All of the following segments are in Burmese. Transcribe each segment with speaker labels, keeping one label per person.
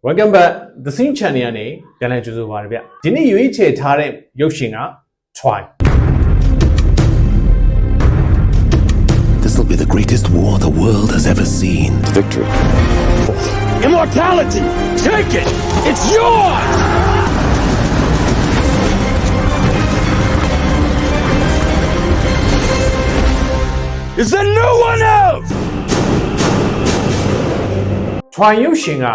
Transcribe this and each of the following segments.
Speaker 1: Welcome back The Scene Channel ကနေပြန်လည်ကြိုဆိုပါရဗျဒီနေ့ရွေးချယ်ထားတဲ့ရုပ်ရှင်က Try
Speaker 2: This will be the greatest war the world has ever seen.
Speaker 3: Victory.
Speaker 4: Immortality! Take it! It's yours! Is there no one else?
Speaker 1: Try ရုပ်ရှင်က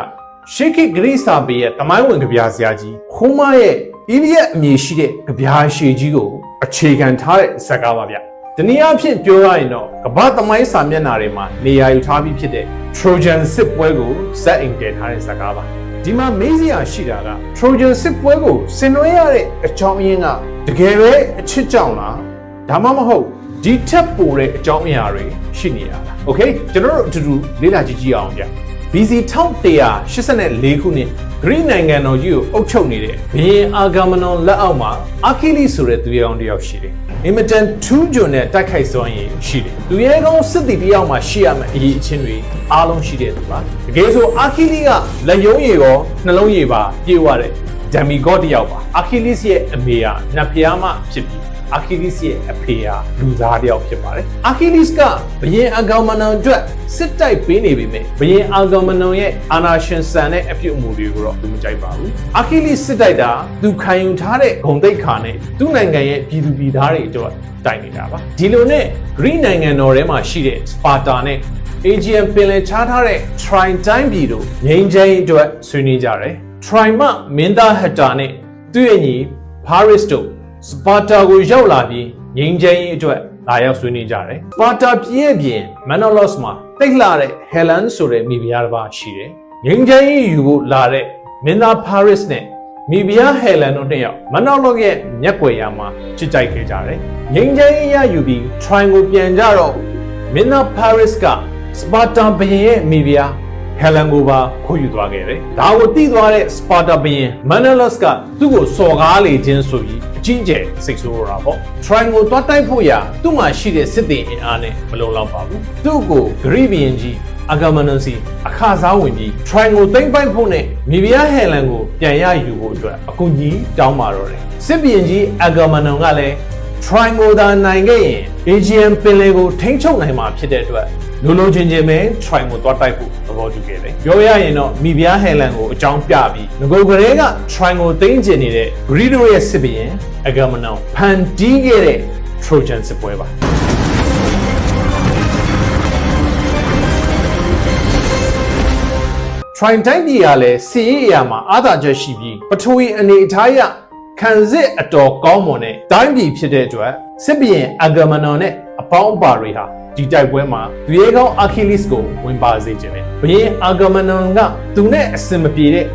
Speaker 1: ရှေးခေတ်ဂရိစာပေရဲ့တမိုင်းဝင်ကြပြားစရာကြီးခိုးမရဲ့အီလီယက်အမည်ရှိတဲ့ကြပြားရှည်ကြီးကိုအခြေခံထားတဲ့ဇာတ်ကားပါဗျဒီနည်းအားဖြင့်ပြောရရင်တော့ကမ္ဘာသမိုင်းစာမျက်နှာတွေမှာနေရာယူထားပြီးဖြစ်တဲ့ Trojan စစ်ပွဲကိုဇက်အင်တင်ထားတဲ့ဇာတ်ကားပါဒီမှာမေးစရာရှိတာက Trojan စစ်ပွဲကိုဆင်နွှဲရတဲ့အကြောင်းရင်းကတကယ်ပဲအချစ်ကြောင်လားဒါမှမဟုတ်ဒီထက်ပိုတဲ့အကြောင်းအရာတွေရှိနေရတာ။ Okay ကျွန်တော်တို့အတူတူလေ့လာကြည့်ကြည့်အောင်ဗျ။ BC 1184ခုနှစ်ဂရိနိုင်ငံတော်ကြီးကိုအုပ်ချုပ်နေတဲ့ဘုရင်အာဂမနွန်လက်အောက်မှာအာခိလိဆိုတဲ့သူရဲကောင်းတစ်ယောက်ရှိတယ်။အင်မတန်ထူးချွန်တဲ့တိုက်ခိုက်စွမ်းရည်ရှိတယ်။သူရဲကောင်းစစ်တီတစ်ယောက်မှာရှိရမယ့်အရေးအချင်းတွေအားလုံးရှိတဲ့သူပါ။တကယ်ဆိုအာခိလိကလက်ယုံရည်ရောနှလုံးရည်ပါပြေဝတဲ့ ဒမ်မီဂေါတစ်ယောက်ပါ။အာခိလိစ်ရဲ့အမေကနတ်ဖျားမဖြစ်ပြီးအာခိလိစ်ရဲ့အဖေဟာလူသားတစ်ယောက်ဖြစ်ပါတယ်။အာခိလိစ်ကဘယင်အကောင်မနုံအတွက်စစ်တိုက်ပေးနေပေမဲ့ဘယင်အကောင်မနုံရဲ့အာနာရှင်ဆန်တဲ့အပြုအမူတွေကိုတော့သူမကြိုက်ပါဘူး။အာခိလိစ်စစ်တိုက်တာသူခံယူထားတဲ့ဂုံတိတ်ခါနဲ့သူ့နိုင်ငံရဲ့ပြည်သူပြည်သားတွေအတွက်တိုက်နေတာပါ။ဒီလိုနဲ့ဂရိနိုင်ငံတော်ထဲမှာရှိတဲ့စပါတာနဲ့ Aegean ပင်လယ်ချားထားတဲ့ Troy တိုင်းပြည်တို့ငိမ့်ချိန်းအတွက်ဆွေးနွေးကြတယ်။ Troy မှမင်းသားဟက်တာနဲ့သူ့ရဲ့ညီ Paris တို့စပါတာကိုရောက်လာပြီးငိမ့်ချိန်းအတွက်လာရောက်ဆွေးနွေးကြတယ်။စပါတာပြည်ရဲ့ပြင် Manolos မှာတိတ်လှတဲ့ Helen ဆိုတဲ့မိဖုရားတစ်ပါးရှိတယ်။ငိမ့်ချိန်းယူဖို့လာတဲ့မင်းသား Paris နဲ့မိဖုရား Helen တို့နှစ်ယောက် Manolos ရဲ့မျက်ွယ်ရာမှာချစ်ကြိုက်ခဲ့ကြတယ်။ငိမ့်ချိန်းရယူပြီး Troy ကိုပြန်ကြတော့မင်းသား Paris ကစပါတာဘုရင်ရဲ့မိဖုရား ဟယ်လန်ကိုပါခိုးယူသွားခဲ့တယ်။ဒါကိုတိသွားတဲ့စပါတာဘုရင်မန်နလော့စ်ကသူ့ကိုစော်ကားလေခြင်းဆိုပြီးအကြီးအကျယ်စိတ်ဆိုးရတာပေါ့။ Try ကိုတွားတိုက်ဖို့ရာသူ့မှာရှိတဲ့စစ်သည်အင်အားနဲ့မလုံလောက်ပါဘူး။သူ့ကိုဂရိဘီယင်ကြီးအဂမနန်စီအခါစားဝင်ပြီး Try ကိုသိမ့်ပိုက်ဖို့နဲ့မိဖုရားဟယ်လန်ကိုပြန်ရယူဖို့အတွက်အကူကြီးတောင်းပါတော့တယ်။စစ်ဘီယင်ကြီးအဂမနန်ကလည်း Triangle သာနိုင်ခဲ့ရင် Aegean ပင်လယ်ကိုထိန်းချုပ်နိုင်မှာဖြစ်တဲ့အတွက် လိုလိုချင်းချင်းပဲ Triangle သွားတိုက်ဖို့သဘောတူခဲ့တယ်။ပြောရရင်တော့မိဖုရားဟယ်လန်ကိုအကြောင်းပြပြီးငကိုကလေးက Triangle သိမ်းကျင်နေတဲ့ Greedo ရဲ့စစ်ဘီရင် Agamemnon ဖန်တီးခဲ့တဲ့ Trojan စစ်ပွဲပါ။ Try တိုင်းပြည်ကလည်းစီရေးအရာမှာအာသာချက်ရှိပြီးပထဝီအနေအထားအရခံစစ်အတော်ကောင်းမွန်တဲ့တိုင်းပြည်ဖြစ်တဲ့အတွက်စစ်ဘီရင်အဂမနွန်နဲ့အပေါင်းအပါတွေဟာ ဒီတိုက်ပွဲမှာဒူရဲကောင်းအာခီလိစ်ကိုဝင်ပါစေခြင်းနဲ့ဘီရင်အဂမနွန်ကသူနဲ့အစင်မပြေတဲ့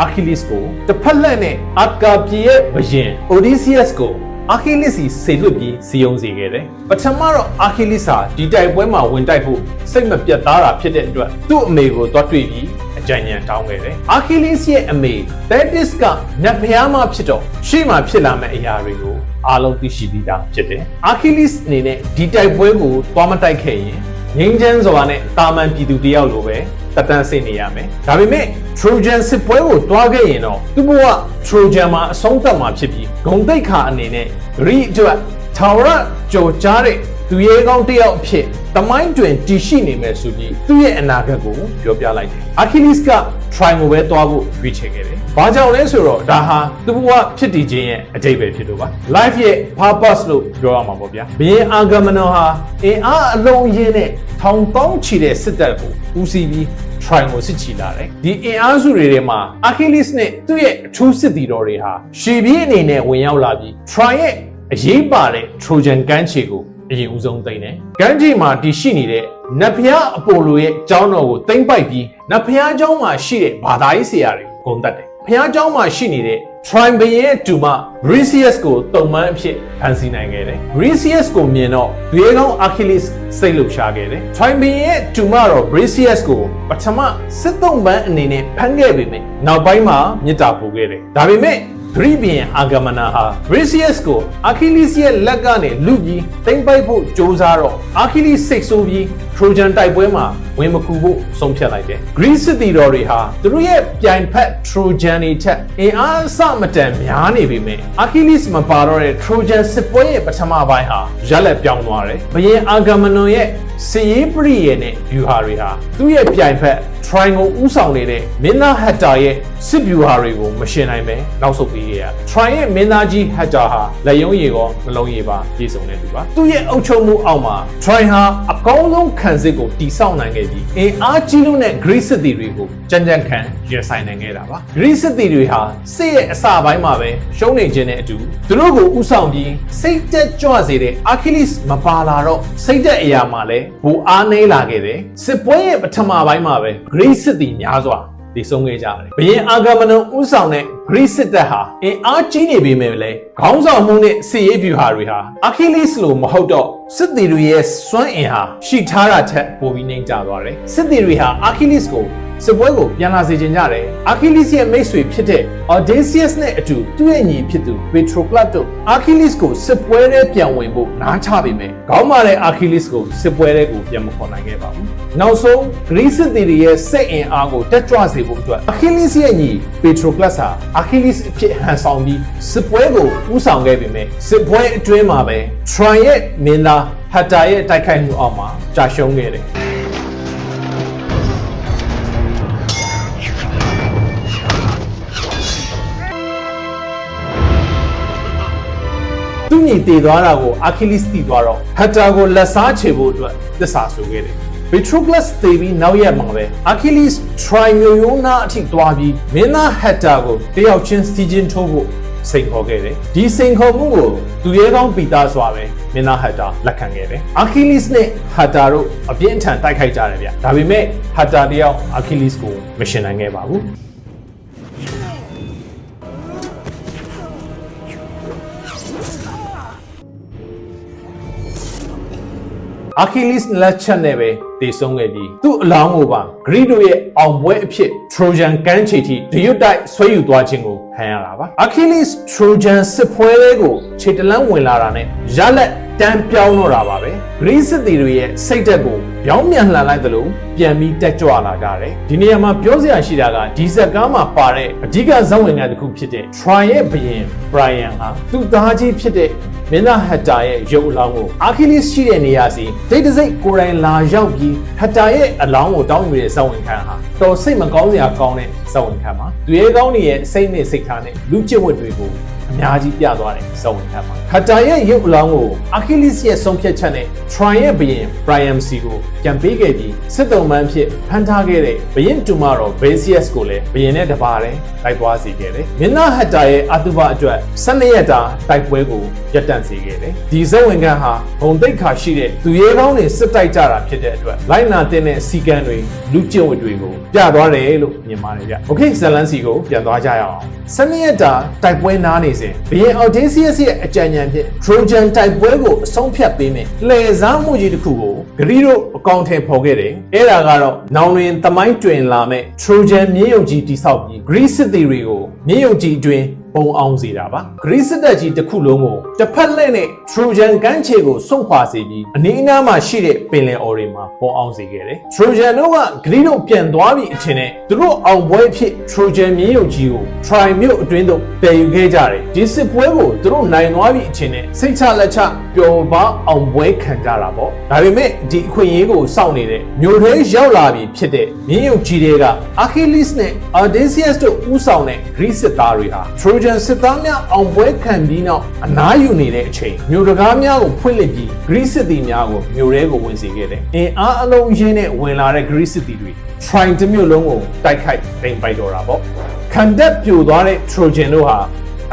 Speaker 1: အာခီလိစ်ကိုတစ်ဖက်လက်နဲ့အတ်ကာပြေရဲ့ဘရင်အိုဒီစီယပ်စ်ကိုအာခီလစ်စီဆေလွတ်ပြီးစီယုံစေခဲ့တယ်။ပထမတော့အာခီလစ်ဟာဒီတိုက်ပွဲမှာဝင်တိုက်ဖို့စိတ်မပြတ်သားတာဖြစ်တဲ့အတွက်သူ့အမေကိုတွားတွေ့ပြီးအကြံဉာဏ်တောင်းခဲ့တယ်။အာခီလစ်ရဲ့အမေဘက်တစ်ကနတ်ဖျားမဖြစ်တော့ရှေ့မှာဖြစ်လာမယ့်အရာတွေကို အားလုံးသိရှိပြီးသားဖြစ်တယ်။အာခီလစ်အနေနဲ့ဒီတိုက်ပွဲကိုတွားမတိုက်ခဲ့ရင်ငိမ့်ချမ်းစွာနဲ့တာမန်ပြည်သူတယောက်လိုပဲတက်တန်းစိတ်နေရမယ်။ဒါပေမဲ့ Trojan စစ်ပွဲကိုတွားခဲ့ရင်တော့သူ့ဘဝ Trojan မှာအဆုံးသတ်မှာဖြစ်ပြီးဂုံတိတ်ခါအနေနဲ့ဂရိအတွက်ထာဝရကြော်ကြားတဲ့ သူရဲကောင်းတစ်ယောက်အဖြစ်တမိုင်းတွင်တည်ရှိနေမယ်ဆိုပြီးသူ့ရဲ့အနာဂတ်ကိုပြောပြလိုက်တယ်။ Achilles က Troy ကိုပဲတွားဖို့ရွေးချယ်ခဲ့တယ်။ဘာကြောင့်လဲဆိုတော့ဒါဟာသူ့ဘဝဖြစ်တည်ခြင်းရဲ့အတိတ်ပဲဖြစ်လို့ပါ။ Life ရဲ့ purpose လို့ပြောရမှာပေါ့ဗျာ။ဘင်းအာဂမနောဟာအင်အားအလုံးရင်းနဲ့ထောင်ပေါင်းချီတဲ့စစ်တပ်ကိုဦးစီးပြီး Troy ကိုစစ်ချီလာတယ်။ဒီအင်အားစုတွေထဲမှာ Achilles နဲ့သူ့ရဲ့အထူးစစ်သည်တော်တွေဟာရှေပြေးအနေနဲ့ဝင်ရောက်လာပြီး Troy ရဲ့အရေးပါတဲ့ Trojan ကမ်းခြေကို အရင်ဦးဆုံးသိမ်းတယ်။ကမ်းခြေမှာတည်ရှိနေတဲ့နတ်ဖျားအပိုလိုရဲ့ကျောင်းတော်ကိုသိမ်းပိုက်ပြီးနတ်ဖျားကျောင်းမှာရှိတဲ့ဘာသာရေးဆရာတွေကိုဂုဏ်တက်တယ်။ဖျားကျောင်းမှာရှိနေတဲ့ Troy ဘရဲ့တူမ Briseus ကိုတုံမှန်းအဖြစ်ဖန်ဆီးနိုင်ခဲ့တယ်။ Briseus ကိုမြင်တော့ဒွေကောင်း Achilles စိတ်လှုပ်ရှားခဲ့တယ်။ Troy ဘရဲ့တူမတော့ Briseus ကိုပထမစစ်သုံးပန်းအနေနဲ့ဖမ်းခဲ့ပေမဲ့နောက်ပိုင်းမှာမြစ်တာပို့ခဲ့တယ်။ဒါပေမဲ့ ဂရိဘီယန်အာဂမနာဟာ Briseus ကို Achilles ရဲ့လက်ကနေလူပြီးတိမ့်ပိုက်ဖို့ကြိုးစားတော့ Achilles စိတ်ဆိုးပြီး Trojan တိုက်ပွဲမှာဝင်မကူဖို့ဆုံးဖြတ်လိုက်တယ်။ Greece စစ်သည်တော်တွေဟာသူတို့ရဲ့ပြိုင်ဖက် Trojan တွေထက်အင်အားအဆမတန်များနေပေမဲ့ Achilles မပါတော့တဲ့ Trojan စစ်ပွဲရဲ့ပထမပိုင်းဟာရက်လက်ပြောင်းသွားတယ်။ဘရင် Agamemnon ရဲ့စည်ရေးပရိယေနဲ့ဗျူဟာတွေဟာသူ့ရဲ့ပြိုင်ဖက် Troy ကိုဥဆောင်နေတဲ့မင်းသား Hector ရဲ့စစ်ဗျူဟာတွေကိုမရှင်နိုင်ပဲနောက်ဆုတ်ပေးခဲ့ရတယ်။ Troy ရဲ့မင်းသားကြီး Hector ဟာလက်ရုံးရည်ကောနှလုံးရည်ပါပြည့်စုံတဲ့သူပါ။သူ့ရဲ့အုပ်ချုပ်မှုအောက်မှာ Troy ဟာအကောင်းဆုံးခံစစ်ကိုတည်ဆောက်နိုင်ခဲ့ပြီးအင်အားကြီးလို့တဲ့ Greece စစ်သည်တွေကိုကြံ့ကြံ့ခံရင်ဆိုင်နိုင်ခဲ့တာပါ။ Greece စစ်သည်တွေဟာစစ်ရဲ့အစပိုင်းမှာပဲရှုံးနေခြင်းနဲ့အတူသူတို့ကိုဥဆောင်ပြီးစိတ်သက်ကြွစေတဲ့ Achilles မပါလာတော့စိတ်သက်အရာမှာလည်းဘူအားနေလာခဲ့တယ်။စစ်ပွဲရဲ့ပထမပိုင်းမှာပဲ Greece စစ်သည်များစွာတည်ဆုံးခဲ့ကြတယ်။ဘရင်အာဂမနုံဥဆောင်တဲ့ Greece စစ်တပ်ဟာအင်အားကြီးနေပေမဲ့လည်းခေါင်းဆောင်မှုနဲ့စစ်ရေးဗျူဟာတွေဟာ Achilles လိုမဟုတ်တော့စစ်သည်တွေရဲ့စွမ်းအင်ဟာရှိထားတာထက်ပိုပြီးနှိမ့်ကျသွားတယ်။စစ်သည်တွေဟာ Achilles ကို စစ်ပွဲကိုပြန်လာစေချင်ကြတယ်။ Achilles ရဲ့မိတ်ဆွေဖြစ်တဲ့ Odysseus နဲ့အတူသူ့ရဲ့ညီဖြစ်သူ Patroclus တို့ Achilles ကိုစစ်ပွဲထဲပြန်ဝင်ဖို့နားချပေမဲ့ခေါင်းမာတဲ့ Achilles ကိုစစ်ပွဲထဲကိုပြန်မခေါ်နိုင်ခဲ့ပါဘူး။နောက်ဆုံး Greece စစ်သည်တွေရဲ့စိတ်အင်အားကိုတက်ကြွစေဖို့အတွက် Achilles ရဲ့ညီ Patroclus ဟာ Achilles အဖြစ်ဟန်ဆောင်ပြီးစစ်ပွဲကိုဦးဆောင်ခဲ့ပေမဲ့စစ်ပွဲအတွင်းမှာပဲ Troy ရဲ့မင်းသား Hector ရဲ့တိုက်ခိုက်မှုအောက်မှာကြာရှုံးခဲ့တယ်။ သူညီတည်သွားတာကို Achilles တည်သွားတော့ Hector ကိုလက်စားချေဖို့အတွက်သစ္စာဆိုခဲ့တယ် Patroclus တည်ပြီးနောက်ရက်မှာပဲ Achilles Troy မျိုးရိုးနာအထိသွားပြီးမင်းသား Hector ကိုတယောက်ချင်းစီးချင်းထိုးဖို့စိန်ခေါ်ခဲ့တယ်ဒီစိန်ခေါ်မှုကိုသူရဲကောင်းပီတာစွာပဲမင်းသား Hector လက်ခံခဲ့တယ် Achilles နဲ့ Hector တို့အပြင်းအထန်တိုက်ခိုက်ကြတယ်ဗျဒါပေမဲ့ Hector တယောက် Achilles ကိုမရှင်နိုင်ခဲ့ပါဘူး Achilles လက်ချက်နဲ့ပဲတည်ဆုံးခဲ့ပြီးသူ့အလောင်းကိုပါဂရိတို့ရဲ့အောင်ပွဲအဖြစ် Trojan ကမ်းခြေထိဒရွတ်တိုက်ဆွဲယူသွားခြင်းကိုခံရတာပါ Achilles Trojan စစ်ပွဲလေးကိုခြေတလန်းဝင်လာတာနဲ့ရလက် တန်းပြောင်းတော့တာပါပဲဂရိစစ်သည်တွေရဲ့စိတ်သက်ကိုပြောင်းပြန်လှန်လိုက်သလိုပြန်ပြီးတက်ကြွလာကြတယ်ဒီနေရာမှာပြောစရာရှိတာကဒီဇက်ကားမှာပါတဲ့အဓိကဇာတ်ဝင်ကတစ်ခုဖြစ်တဲ့ Troy ရဲ့ဘရင် Brian ဟာသူ့သားကြီးဖြစ်တဲ့မင်းသားဟက်တာရဲ့ရုပ်အလောင်းကိုအာခီလစ်ရှိတဲ့နေရာစီဒိတ်တစိတ်ကိုယ်တိုင်လာရောက်ပြီးဟက်တာရဲ့အလောင်းကိုတောင်းယူတဲ့ဇာတ်ဝင်ခံဟာတော်စိတ်မကောင်းစရာကောင်းတဲ့ဇာတ်ဝင်ခံပါသူရဲကောင်းတွေရဲ့စိတ်နဲ့စိတ်ထားနဲ့လူကျင့်ဝတ်တွေကို အများကြီးပြသွားတယ်ဇာတ်ဝင်ခံပါဟက်တာရဲ့ရုပ်အလောင်းကိုအာခီလစ်ရဲ့ဆုံးဖြတ်ချက်နဲ့ Troy ရဲ့ဘရင် Brian C ကိုပြန်ပေးခဲ့ပြီးစစ်တုံးမှန်းဖြစ်ဖမ်းထားခဲ့တဲ့ဘရင်တူမာတော် Vasius ကိုလည်းဘရင်နဲ့တပါးတည်းတိုက်သွားစေခဲ့တယ်မင်းသားဟက်တာရဲ့အတုပအတွက်12ရက်တာတိုက်ပွဲကိုရပ်တန့်စေခဲ့တယ်ဒီဇက်ဝင်ကန်းဟာဘုံတိတ်ခါရှိတဲ့သူရဲကောင်းတွေစစ်တိုက်ကြတာဖြစ်တဲ့အတွက်လိုက်နာတဲ့စီကံတွေလူကျင့်ဝတ်တွေကိုပြသွားတယ်လို့မြင်ပါတယ်ဗျ။ Okay ဇလန်စီကိုပြန်သွားကြရအောင်12ရက်တာတိုက်ပွဲနားနေစဉ်ဘရင် Odysseus ရဲ့အကြံဉာဏ်ဖြင့် Trojan တိုက်ပွဲကိုအဆုံးဖြတ်ပေးမယ်လှည့်စားမှုကြီးတစ်ခုကိုဂရီတို့အကောင့်ထဲဖော်ခဲ့တယ်။အဲ့ဒါကတော့နောင်တွင်သမိုင်းတွင်လာမဲ့ Trojan မြေယုံကြီးတိဆောက်ပြီး Greece စစ်သည်တွေကိုမြေယုံကြီးအတွင်း ပုံအောင်စေတာပါ။ Greece စစ်တပ်ကြီးတစ်ခုလုံးကိုတစ်ဖက်လက်နဲ့ Trojan ကမ်းခြေကိုစွန့်ခွာစေပြီးအနီးအနားမှာရှိတဲ့ပင်လယ်အော်တွေမှာပုံအောင်စေခဲ့တယ်။ Trojan တို့က Greece တို့ပြန်သွားပြီအထင်နဲ့သူတို့အောင်ပွဲဖြစ် Trojan မြေယုံကြီးကို Troy မြို့အတွင်းသို့တည်ယူခဲ့ကြတယ်။ဒီစစ်ပွဲကိုသူတို့နိုင်သွားပြီအထင်နဲ့စိတ်ချလက်ချ ပျော်ပါအောင်ပွဲခံကြတာပေါ့။ဒါပေမဲ့ဒီအခွင့်အရေးကိုစောင့်နေတဲ့မြို့ထဲရောက်လာပြီဖြစ်တဲ့မြေယုံကြီးတွေက Achilles နဲ့ Odysseus တို့ဦးဆောင်တဲ့ Greece စစ်သားတွေဟာ Trojan စစ်သားများအောင်ပွဲခံပြီးနောက်အနားယူနေတဲ့အချိန်မြို့တကားများကိုဖွင့်လှစ်ပြီး Greece စစ်သည်များကိုမြို့ထဲကိုဝင်စေခဲ့တယ်။အင်အားအလုံးရင်းနဲ့ဝင်လာတဲ့ Greece စစ်သည်တွေ Troy တစ်မြို့လုံးကိုတိုက်ခိုက်သိမ်းပိုက်တော့တာပေါ့။ခံတပ်ပြိုသွားတဲ့ Trojan တို့ဟာ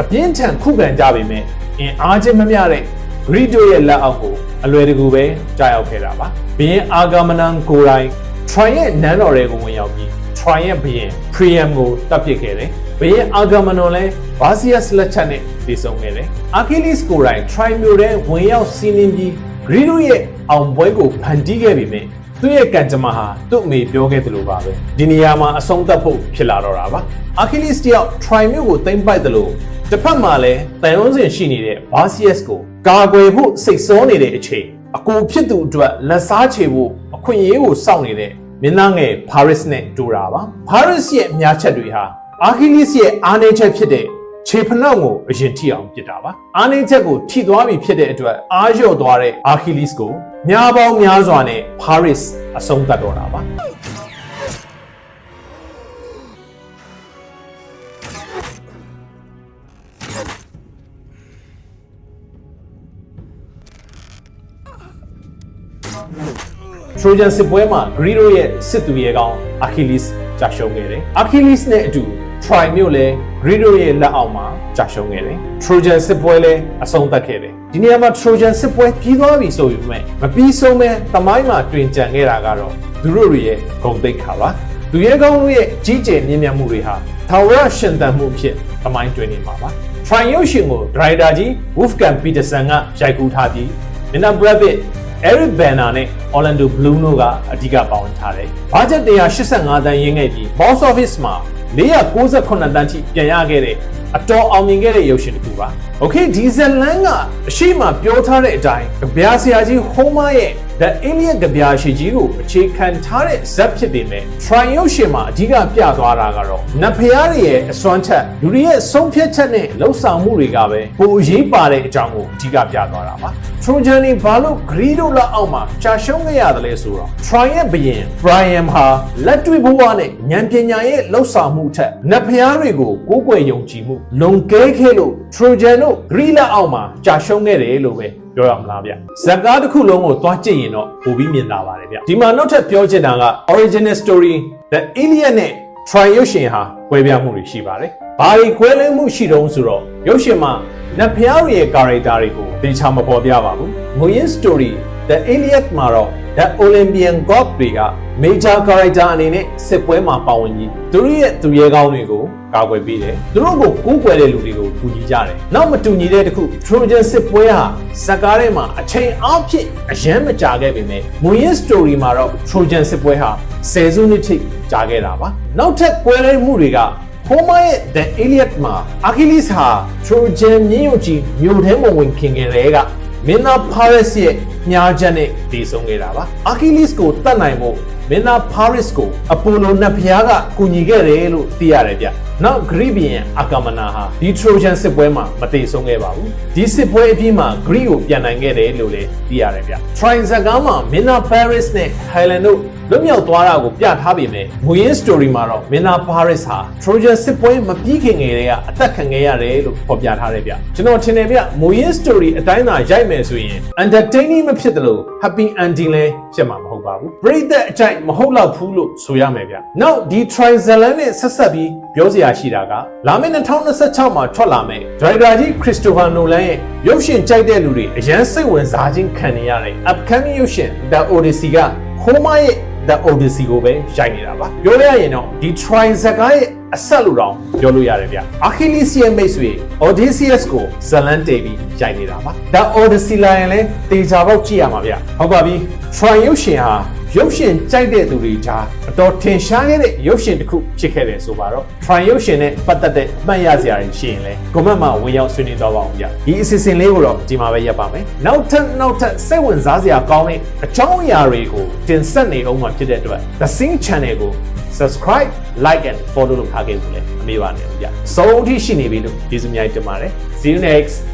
Speaker 1: အပြင်းထန်ခုခံကြပေမဲ့အင်အားချင်းမမျှတဲ့ Greece တို့ရဲ့လက်အောက်ကိုအလွယ်တကူပဲကြာရောက်ခဲ့တာပါ။ဘင်းအာဂမနန်ကိုယ်တိုင် Troy ရဲ့နန်းတော်တွေကိုဝင်ရောက်ပြီး Troy ရဲ့ဘရင် Priam ကိုတပ်ပစ်ခဲ့တယ်။ဘရင်အာဂမနွန်လည်း Vasius လက်ချက်နဲ့တည်ဆုံခဲ့တယ်။ Achilles ကိုယ်တိုင် Troy မြို့ထဲဝင်ရောက်စီးနင်းပြီး Greece ရဲ့အောင်ပွဲကိုဖန်တီးခဲ့ပေမဲ့သူ့ရဲ့ကံကြမ္မာဟာသူ့အမေပြောခဲ့သလိုပါပဲဒီနေရာမှာအဆုံးသတ်ဖို့ဖြစ်လာတော့တာပါ Achilles တယောက် Troy မြို့ကိုသိမ်းပိုက်တယ်လို့တစ်ဖက်မှာလည်းတန်ရုံးစင်ရှိနေတဲ့ Vasius ကို ကာကွယ်ဖို့စိတ်ဆောနေတဲ့အချိန်အကိုဖြစ်သူအတွက်လက်စားချေဖို့အခွင့်အရေးကိုစောင့်နေတဲ့မင်းသားငယ် Paris နဲ့တူတာပါ Paris ရဲ့အများချက်တွေဟာ Achilles ရဲ့အားနည်းချက်ဖြစ်တဲ့ခြေဖနှောက်ကိုအရင်ထိအောင်ပစ်တာပါအားနည်းချက်ကိုထိသွားပြီဖြစ်တဲ့အတွက်အားလျော့သွားတဲ့ Achilles ကိုများပေါင်းများစွာနဲ့ Paris အဆုံးသတ်တော့တာပါ Trojan စစ်ပွဲမှာ Greedo ရဲ့စစ်သူရဲကောင်း Achilles ကြာရှုံးခဲ့တယ်။ Achilles နဲ့အတူ Troy မြို့လည်း Greedo ရဲ့လက်အောက်မှာကြာရှုံးခဲ့တယ်။ Trojan စစ်ပွဲလည်းအဆုံးသတ်ခဲ့တယ်။ဒီနေရာမှာ Trojan စစ်ပွဲပြီးသွားပြီဆိုပေမဲ့မပြီးဆုံးပဲတမိုင်းမှာတွင်ကြံခဲ့တာကတော့သူတို့တွေရဲ့ဂုဏ်သိက္ခာပါ။သူရဲကောင်းတို့ရဲ့ကြီးကျယ်မြင့်မြတ်မှုတွေဟာထာဝရရှင်သန်မှုအဖြစ်တမိုင်းတွင်နေမှာပါ။ Troy ရုပ်ရှင်ကိုဒရိုက်တာကြီး Wolfgang Peterson ကရိုက်ကူးထားပြီး Nina Brad Pitt Eric Bana နဲ့ Orlando Bloom တို့ကအဓိကပါဝင်ထားတယ်။ဘာဂျက်185တန်းရင်းခဲ့ပြီး box office မှာ498တန်းထိပြန်ရခဲ့တဲ့အတော်အောင်မြင်ခဲ့တဲ့ရုပ်ရှင်တစ်ခုပါ။ Okay ဒီဇလန်ကအရှိမပြောထားတဲ့အတိုင်းကြပြဆရာကြီး Homer ရဲ့ The Iliad ကြပြရှိကြီးကိုအခြေခံထားတဲ့ဇက်ဖြစ်ပေမဲ့ Troy ရုပ်ရှင်မှာအဓိကပြသွားတာကတော့နတ်ဖျားတွေရဲ့အစွမ်းချက်လူတွေရဲ့ဆုံးဖြတ်ချက်နဲ့လှုပ်ဆောင်မှုတွေကပဲပိုအရေးပါတဲ့အကြောင်းကိုအဓိကပြသွားတာပါ။ Trojan တွေဘာလို့ Greedo လက်အောက်မှာကြာရှုံးခဲ့ရတယ်လဲဆိုတော့ Troy ရဲ့ဘရင် Brian ဟာလက်တွေ့ဘဝနဲ့ဉာဏ်ပညာရဲ့လှုပ်ဆောင်မှုထက်နတ်ဖျားတွေကိုကိုးကွယ်ယုံကြည်မှုလွန်ကဲခဲ့လို့ Trojan တို့ Greek လက်အောက်မှာကြာရှုံးခဲ့တယ်လို့ပဲပြောရမလားဗျဇာတ်ကားတစ်ခုလုံးကိုသွားကြည့်ရင်တော့ပိုပြီးမြင်သာပါတယ်ဗျဒီမှာနောက်ထပ်ပြောချင်တာက original story the Iliad နဲ့ Troy ရုပ်ရှင်ဟာကွဲပြားမှုတွေရှိပါတယ်ဘာတွေကွဲလွဲမှုရှိတုံးဆိုတော့ရုပ်ရှင်မှာ နတ်ဖျားတွေရဲ့ character တွေကိုတေချာမပေါ်ပြပါဘူးငွေရင်း story the Iliad မှာတော့ the Olympian god တွေက major character အနေနဲ့စစ်ပွဲမှာပါဝင်ပြီးသူတို့ရဲ့သူရဲကောင်းတွေကိုကာကွယ်ပေးတယ်သူတို့ကိုကူးကွယ်တဲ့လူတွေကိုကူညီကြတယ်နောက်မတူညီတဲ့တစ်ခု Trojan စစ်ပွဲဟာဇက်ကားထဲမှာအချိန်အားဖြင့်အရန်မကြာခဲ့ပေမဲ့ငွေရင်း story မှာတော့ Trojan စစ်ပွဲဟာဆယ်စုနှစ်ထိကြာခဲ့တာပါနောက်ထပ်ကွဲလွဲမှုတွေက Homer ရဲ့ The Iliad မှာ Achilles ဟာ Trojan မြင်းရုပ်ကြီးမြို့ထဲမှာဝင်ခင်ခဲ့တဲ့ကမင်းသား Paris ရဲ့ညာချက်နဲ့တည်ဆုံခဲ့တာပါ Achilles ကိုတတ်နိုင်ဖို့မင်းသား Paris ကိုအပိုလိုနတ်ဖျားကကူညီခဲ့တယ်လို့သိရတယ်ဗျနောက် Greek ဘီယံအာကာမနာဟာဒီ Trojan စစ်ပွဲမှာမတည်ဆုံခဲ့ပါဘူးဒီစစ်ပွဲအပြီးမှာ Greek ကိုပြန်နိုင်ခဲ့တယ်လို့လည်းသိရတယ်ဗျ Troy ဇာတ်ကားမှာမင်းသား Paris နဲ့ Helen တို့ လွတ်မြောက်သွားတာကိုပြထားပေမဲ့ငွေရင်း story မှာတော့မင်းသား Paris ဟာ Trojan စစ်ပွဲမပြီးခင်ငယ်တည်းကအသက်ခံခဲ့ရတယ်လို့ဖော်ပြထားတယ်ဗျကျွန်တော်ထင်တယ်ဗျငွေရင်း story အတိုင်းသာရိုက်မယ်ဆိုရင် entertaining မဖြစ်တယ်လို့ happy ending လည်းဖြစ်မှာမဟုတ်ပါဘူးပရိသတ်အကြိုက်မဟုတ်တော့ဘူးလို့ဆိုရမယ်ဗျနောက်ဒီ Trizalan နဲ့ဆက်ဆက်ပြီးပြောစရာရှိတာကလာမယ့်2026မှာထွက်လာမယ့် Director ကြီး Christopher Nolan ရဲ့ရုပ်ရှင်ကြိုက်တဲ့လူတွေအရန်စိတ်ဝင်စားခြင်းခံနေရတဲ့ upcoming ရုပ်ရှင် The Odyssey က Homer ရဲ့ The Odyssey ကိုပဲရိုက်နေတာပါပြောရရင်တော့ဒီ Troy ဇာတ်ကားရဲ့အဆက်လို့တော့ပြောလို့ရတယ်ဗျ Achilles ရဲ့မိတ်ဆွေ Odysseus ကိုဇလန်တေပြီးရိုက်နေတာပါ The Odyssey လာရင်လည်းတေချာပေါက်ကြည့်ရမှာဗျဟုတ်ပါပြီ Troy ရုပ်ရှင်ဟာ ရုပ်ရှင်ကြိုက်တဲ့သူတွေကြားအတော်ထင်ရှားခဲ့တဲ့ရုပ်ရှင်တစ်ခုဖြစ်ခဲ့တယ်ဆိုပါတော့ Troy ရုပ်ရှင်နဲ့ပတ်သက်တဲ့အမှတ်ရစရာတွေရှိရင်လည်း comment မှာဝင်ရောက်ဆွေးနွေးတော့ပါအောင်ဗျဒီအစီအစဉ်လေးကိုတော့ဒီမှာပဲရပ်ပါမယ်နောက်ထပ်နောက်ထပ်စိတ်ဝင်စားစရာကောင်းတဲ့အကြောင်းအရာတွေကိုတင်ဆက်နေအောင်မှာဖြစ်တဲ့အတွက် The Sing Channel ကို subscribe like and follow လုပ်ထားခဲ့ဘူးလေအမေပါနေဦးဗျစုံအထိရှိနေပြီလို့ကျေးဇူးများတင်ပါတယ် see you next